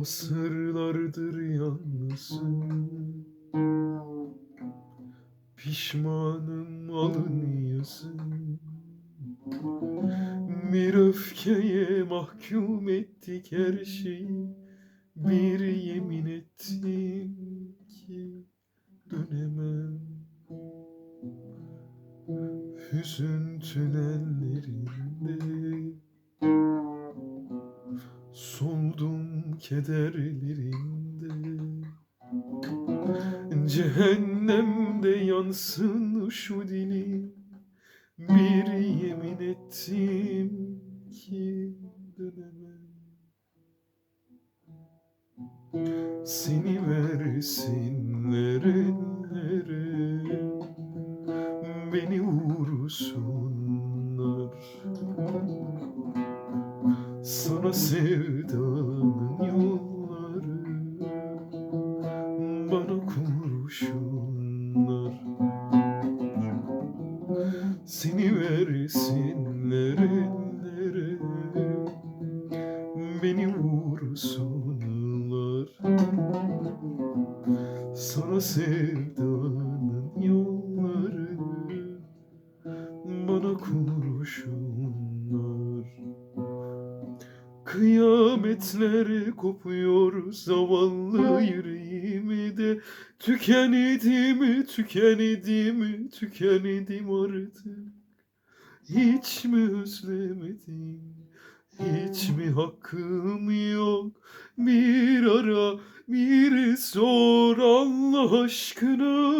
O sırlardır yalnızım. Pişmanım alın yazım Bir öfkeye mahkum ettik her şeyi. Bir yemin ettim ki dönemem. Hüzün tünellerinde Soldum kederlerinde. Cehennemde yansın şu dilim Bir yemin ettim ki dönemem. Seni versinler ellere Beni vursunlar sana sevdanın yolları Bana kurşunlar. Seni versinler ellere Beni vursunlar. Sana sevdanın Kıyametler kopuyor zavallı yüreğimde. Tükendim, tükendim, tükendim artık? Hiç mi özlemedim, hiç mi hakkım yok? Bir ara, bir sor Allah aşkına